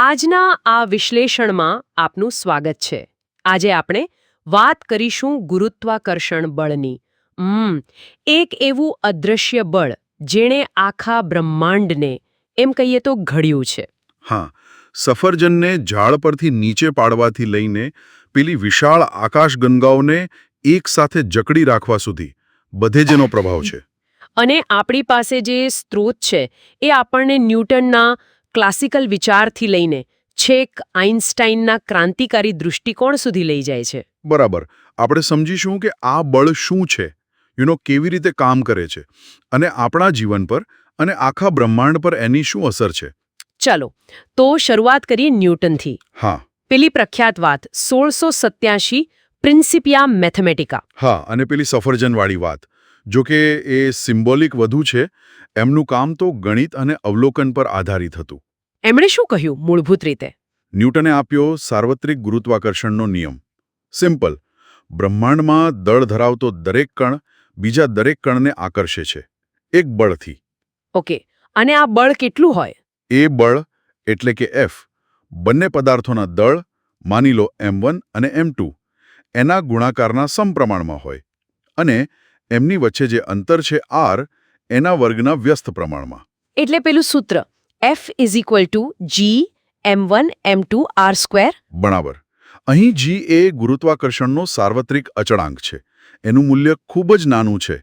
આજના આ વિશ્લેષણમાં આપનું સ્વાગત છે. આજે આપણે વાત કરીશું ગુરુત્વાકર્ષણ બળની. હમ એક એવું અદૃશ્ય બળ જેણે આખા બ્રહ્માંડને એમ કહીએ તો ઘડ્યું છે. હા સફરજનને ઝાડ પરથી નીચે પાડવાથી લઈને પેલી વિશાળ આકાશગંગાઓને એક સાથે જકડી રાખવા સુધી બધે જ એનો પ્રભાવ છે. અને આપણી પાસે જે સ્ત્રોત છે એ આપણને ન્યૂટનના ક્લાસિકલ વિચારથી લઈને છેક આઇન્સ્ટાઇનના ક્રાંતિકારી દૃષ્ટિકોણ સુધી લઈ જાય છે. બરાબર. આપણે સમજીશું કે આ બળ શું છે? યુનો કેવી રીતે કામ કરે છે? અને આપણા જીવન પર અને આખા બ્રહ્માંડ પર એની શું અસર છે? ચાલો તો શરૂઆત કરીએ ન્યૂટનથી. હા. પેલી પ્રખ્યાત વાત સોળસો સત્યાસી પ્રિન્સિપિયા મેથેમેટિકા. હા અને પેલી સફરજનવાળી વાત. જો કે એ સિમ્બોલિક વધુ છે એમનું કામ તો ગણિત અને અવલોકન પર આધારિત હતું. એમણે શું કહ્યું મૂળભૂત રીતે? ન્યૂટને આપ્યો સાર્વત્રિક ગુરુત્વાકર્ષણનો નિયમ. સિમ્પલ. બ્રહ્માંડમાં દળ ધરાવતો દરેક કણ બીજા દરેક કણને આકર્ષે છે. એક બળથી. ઓકે. અને આ બળ કેટલું હોય? એ બળ એટલે કે એફ બંને પદાર્થોના દળ માની લો એમ અને એમ એના ગુણાકારના સમપ્રમાણમાં હોય. અને એમની વચ્ચે જે અંતર છે આર એના વર્ગના વ્યસ્ત પ્રમાણમાં. એટલે પેલું સૂત્ર. F is equal to G M one M two R square બરાબર. અહીં જી એ ગુરુત્વાકર્ષણનો સાર્વત્રિક અચળાંક છે. એનું મૂલ્ય ખૂબ જ નાનું છે.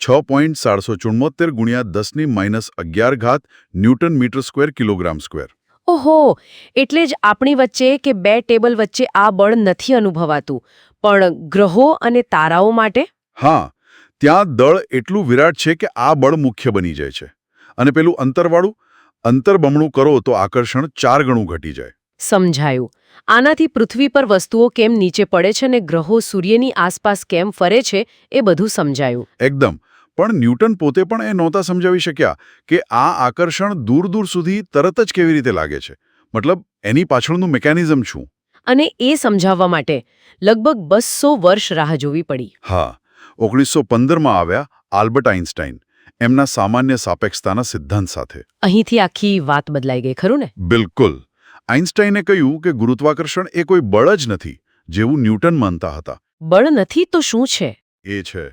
છ પોઈન્ટ સાતસો ચુમ્મોતેર ગુણ્યા દસની માઇનસ અગિયાર ઘાત newton metre square kilogram square. ઓહો! એટલે જ આપણી વચ્ચે કે બે ટેબલ વચ્ચે આ બળ નથી અનુભવાતું. પણ ગ્રહો અને તારાઓ માટે? હા. ત્યાં દળ એટલું વિરાટ છે કે આ બળ મુખ્ય બની જાય છે. અને પેલું અંતરવાળું અંતર બમણું કરો તો આકર્ષણ ચાર ગણું ઘટી જાય. સમજાયું. આનાથી પૃથ્વી પર વસ્તુઓ કેમ નીચે પડે છે અને ગ્રહો સૂર્યની આસપાસ કેમ ફરે છે એ બધું સમજાયું. એકદમ. પણ ન્યૂટન પોતે પણ એ નહોતા સમજાવી શક્યા કે આ આકર્ષણ દૂર દૂર સુધી તરત જ કેવી રીતે લાગે છે. મતલબ એની પાછળનું મિકેનિઝમ શું? અને એ સમજાવવા માટે લગભગ બસો વર્ષ રાહ જોવી પડી. હા. ઓગણીસો પંદરમાં આવ્યા આલ્બર્ટ આઇન્સ્ટાઈન એમના સામાન્ય સાપેક્ષતાના સિદ્ધાંત સાથે. અહીંથી આખી વાત બદલાઈ ગઈ ખરું ને? બિલકુલ. આઇન્સ્ટાઈને કહ્યું કે ગુરુત્વાકર્ષણ એ કોઈ બળ જ નથી જેવું ન્યૂટન માનતા હતા. બળ નથી તો શું છે? એ છે.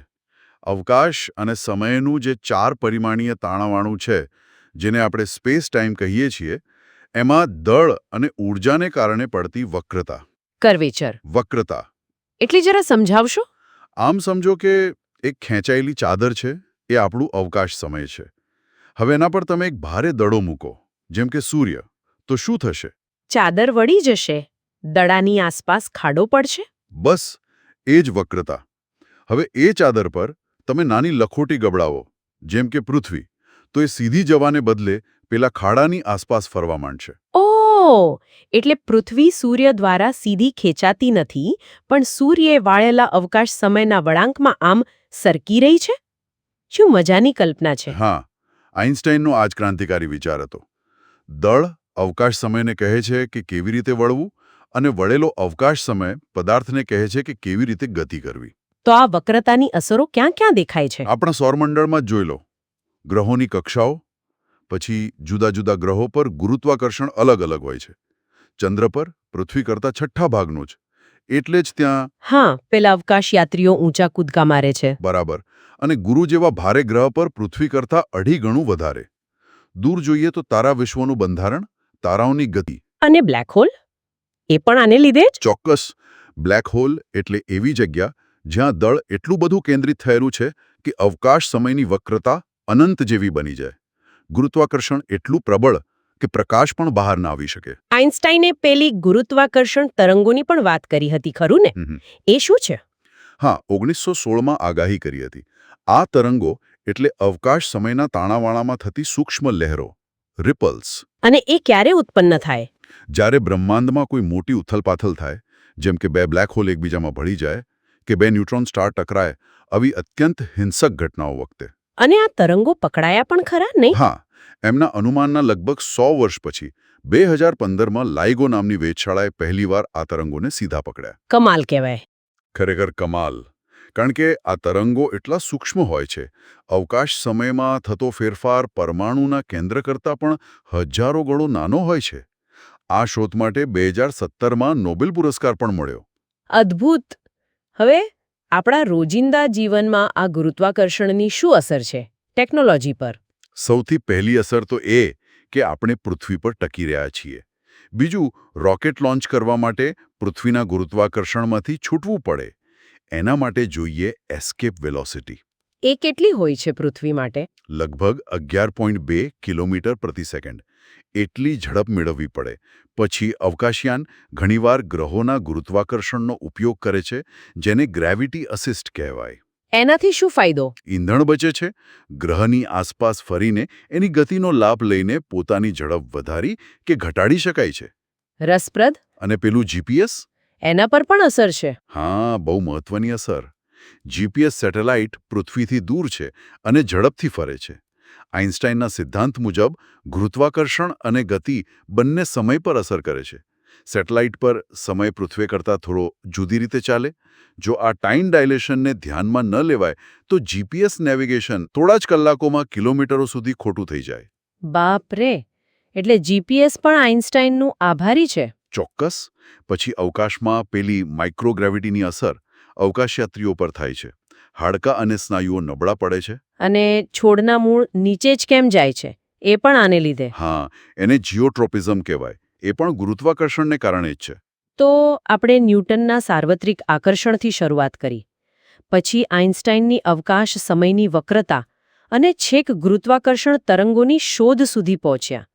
અવકાશ અને સમયનું જે ચાર પરિમાણીય તાણાવાણું છે જેને આપણે સ્પેસ ટાઈમ કહીએ છીએ એમાં દળ અને ઊર્જાને કારણે પડતી વક્રતા. કરવેચર. વક્રતા. એટલે જરા સમજાવશો? આમ સમજો કે એક ખેંચાયેલી ચાદર છે એ આપણું અવકાશ સમય છે. હવે એના પર તમે એક ભારે દડો મૂકો જેમ કે સૂર્ય. તો શું થશે? ચાદર વળી જશે. દડાની આસપાસ ખાડો પડશે? બસ એ જ વક્રતા. હવે એ ચાદર પર તમે નાની લખોટી ગબડાવો જેમ કે પૃથ્વી. તો એ સીધી જવાને બદલે પેલા ખાડાની આસપાસ ફરવા માંડશે. ઓ! એટલે પૃથ્વી સૂર્ય દ્વારા સીધી ખેંચાતી નથી પણ સૂર્યે વાળેલા અવકાશ સમયના વળાંકમાં આમ સરકી રહી છે? શું મજાની કલ્પના છે? હા આઇન્સ્ટાઈનનો આ જ ક્રાંતિકારી વિચાર હતો. દળ અવકાશ સમયને કહે છે કે કેવી રીતે વળવું અને વળેલો અવકાશ સમય પદાર્થને કહે છે કે કેવી રીતે ગતિ કરવી. તો આ વક્રતાની અસરો ક્યાં ક્યાં દેખાય છે? આપણા સૌરમંડળમાં જ જોઈ લો. ગ્રહોની કક્ષાઓ પછી જુદા જુદા ગ્રહો પર ગુરુત્વાકર્ષણ અલગ અલગ હોય છે. ચંદ્ર પર પૃથ્વી કરતા છઠ્ઠા ભાગનું જ. એટલે જ ત્યાં હા પેલા અવકાશ યાત્રીઓ ઊંચા કૂદકા મારે છે. બરાબર. અને ગુરુ જેવા ભારે ગ્રહ પર પૃથ્વી કરતાં અઢી ગણું વધારે. દૂર જોઈએ તો તારા વિશ્વનું બંધારણ તારાઓની ગતિ. અને બ્લેક હોલ એ પણ આને લીધે જ? ચોક્કસ. બ્લેક હોલ એટલે એવી જગ્યા જ્યાં દળ એટલું બધું કેન્દ્રિત થયેલું છે કે અવકાશ સમયની વક્રતા અનંત જેવી બની જાય. ગુરુત્વાકર્ષણ એટલું પ્રબળ કે પ્રકાશ પણ બહાર ના આવી શકે. આઇન્સ્ટાઈને પેલી ગુરુત્વાકર્ષણ તરંગોની પણ વાત કરી હતી ખરું ને? એ શું છે? હા ઓગણીસો સોળમાં આગાહી કરી હતી. આ તરંગો એટલે અવકાશ સમયના તાણાવાણામાં થતી સૂક્ષ્મ લહેરો રિપલ્સ અને એ ક્યારે ઉત્પન્ન થાય? જ્યારે બ્રહ્માંડમાં કોઈ મોટી ઉથલપાથલ થાય જેમ કે બે બ્લેક હોલ એકબીજામાં ભળી જાય કે બે ન્યુટ્રોન સ્ટાર ટકરાય આવી અત્યંત હિંસક ઘટનાઓ વખતે. અને આ તરંગો પકડાયા પણ ખરા નહીં? હા એમના અનુમાનના લગભગ સો વર્ષ પછી બે હજાર પંદરમાં લાઇગો નામની વેધશાળાએ પહેલીવાર આ તરંગોને સીધા પકડ્યા. કમાલ કહેવાય. ખરેખર કમાલ. કારણ કે આ તરંગો એટલા સૂક્ષ્મ હોય છે. અવકાશ સમયમાં થતો ફેરફાર પરમાણુના કેન્દ્ર કરતાં પણ હજારો ગણો નાનો હોય છે. આ શોધ માટે બે હજાર સત્તરમાં નોબેલ પુરસ્કાર પણ મળ્યો. અદ્ભુત! હવે આપણા રોજિંદા જીવનમાં આ ગુરુત્વાકર્ષણની શું અસર છે? ટેકનોલોજી પર. સૌથી પહેલી અસર તો એ કે આપણે પૃથ્વી પર ટકી રહ્યા છીએ. બીજું રોકેટ લોન્ચ કરવા માટે પૃથ્વીના ગુરુત્વાકર્ષણમાંથી છૂટવું પડે. એના માટે જોઈએ એસ્કેપ વેલોસિટી. એ કેટલી હોય છે પૃથ્વી માટે? લગભગ અગિયાર પોઈન્ટ બે કિલોમીટર પ્રતિ સેકન્ડ. એટલી ઝડપ મેળવવી પડે. પછી અવકાશયાન ઘણીવાર ગ્રહોના ગુરુત્વાકર્ષણનો ઉપયોગ કરે છે જેને ગ્રેવિટી અસિસ્ટ કહેવાય. એનાથી શું ફાયદો? ઈંધણ બચે છે ગ્રહની આસપાસ ફરીને એની ગતિનો લાભ લઈને પોતાની ઝડપ વધારી કે ઘટાડી શકાય છે. રસપ્રદ? અને પેલું જીપીએસ એના પર પણ અસર છે. હા બહુ મહત્વની અસર. જીપીએસ સેટેલાઇટ પૃથ્વીથી દૂર છે અને ઝડપથી ફરે છે. આઇન્સ્ટાઇનના સિદ્ધાંત મુજબ ગુરુત્વાકર્ષણ અને ગતિ બંને સમય પર અસર કરે છે. સેટેલાઇટ પર સમય પૃથ્વી કરતાં થોડો જુદી રીતે ચાલે. જો આ ટાઈમ ડાયલેશનને ધ્યાનમાં ન લેવાય તો જીપીએસ નેવિગેશન થોડા જ કલાકોમાં કિલોમીટરો સુધી ખોટું થઈ જાય. બાપ રે એટલે જીપીએસ પણ આઇન્સ્ટાઇનનું આભારી છે? ચોક્કસ. પછી અવકાશમાં પેલી માઇક્રોગ્રેવિટીની અસર અવકાશયાત્રીઓ પર થાય છે. હાડકાં અને સ્નાયુઓ નબળા પડે છે. અને છોડના મૂળ નીચે જ કેમ જાય છે? એ પણ આને લીધે. હા એને જીઓટ્રોપિઝમ કહેવાય. એ પણ ગુરુત્વાકર્ષણને કારણે જ છે. તો આપણે ન્યૂટનના સાર્વત્રિક આકર્ષણથી શરૂઆત કરી. પછી આઇન્સ્ટાઇનની અવકાશ સમયની વક્રતા અને છેક ગુરુત્વાકર્ષણ તરંગોની શોધ સુધી પહોંચ્યા.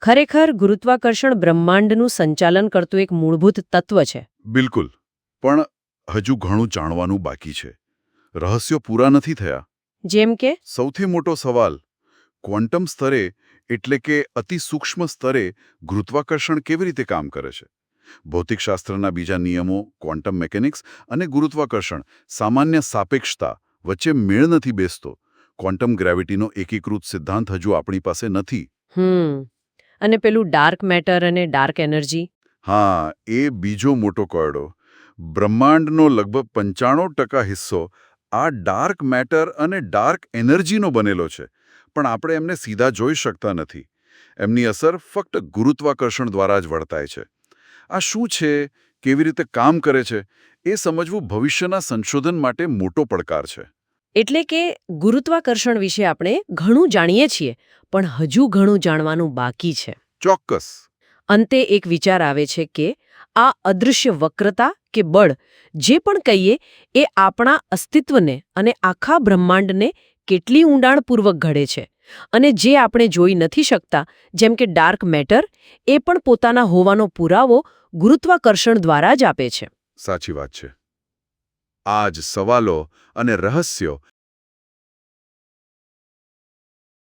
ખરેખર ગુરુત્વાકર્ષણ બ્રહ્માંડનું સંચાલન કરતું એક મૂળભૂત તત્વ છે. બિલકુલ. પણ હજુ ઘણું જાણવાનું બાકી છે. રહસ્યો પૂરા નથી થયા. જેમ કે? સૌથી મોટો સવાલ ક્વોન્ટમ સ્તરે એટલે કે અતિ સૂક્ષ્મ સ્તરે ગુરુત્વાકર્ષણ કેવી રીતે કામ કરે છે? ભૌતિકશાસ્ત્રના બીજા નિયમો ક્વોન્ટમ મેકેનિક્સ અને ગુરુત્વાકર્ષણ સામાન્ય સાપેક્ષતા વચ્ચે મેળ નથી બેસતો. ક્વોન્ટમ ગ્રેવિટીનો એકીકૃત સિદ્ધાંત હજુ આપણી પાસે નથી. અને પેલું ડાર્ક મેટર અને ડાર્ક એનર્જી? હા એ બીજો મોટો કોયડો. બ્રહ્માંડનો લગભગ પંચાણું ટકા હિસ્સો આ ડાર્ક મેટર અને ડાર્ક એનર્જીનો બનેલો છે. પણ આપણે એમને સીધા જોઈ શકતા નથી. એમની અસર ફક્ત ગુરુત્વાકર્ષણ દ્વારા જ વર્તાય છે. આ શું છે? કેવી રીતે કામ કરે છે? એ સમજવું ભવિષ્યના સંશોધન માટે મોટો પડકાર છે. એટલે કે ગુરુત્વાકર્ષણ વિશે આપણે ઘણું જાણીએ છીએ પણ હજુ ઘણું જાણવાનું બાકી છે. ચોક્કસ. અંતે એક વિચાર આવે છે કે આ અદૃશ્ય વક્રતા કે બળ જે પણ કહીએ એ આપણા અસ્તિત્વને અને આખા બ્રહ્માંડને કેટલી ઊંડાણપૂર્વક ઘડે છે અને જે આપણે જોઈ નથી શકતા, જેમ કે ડાર્ક મેટર, એ પણ પોતાના હોવાનો પુરાવો ગુરુત્વાકર્ષણ દ્વારા જ આપે છે. સાચી વાત છે. આ જ સવાલો અને રહસ્યો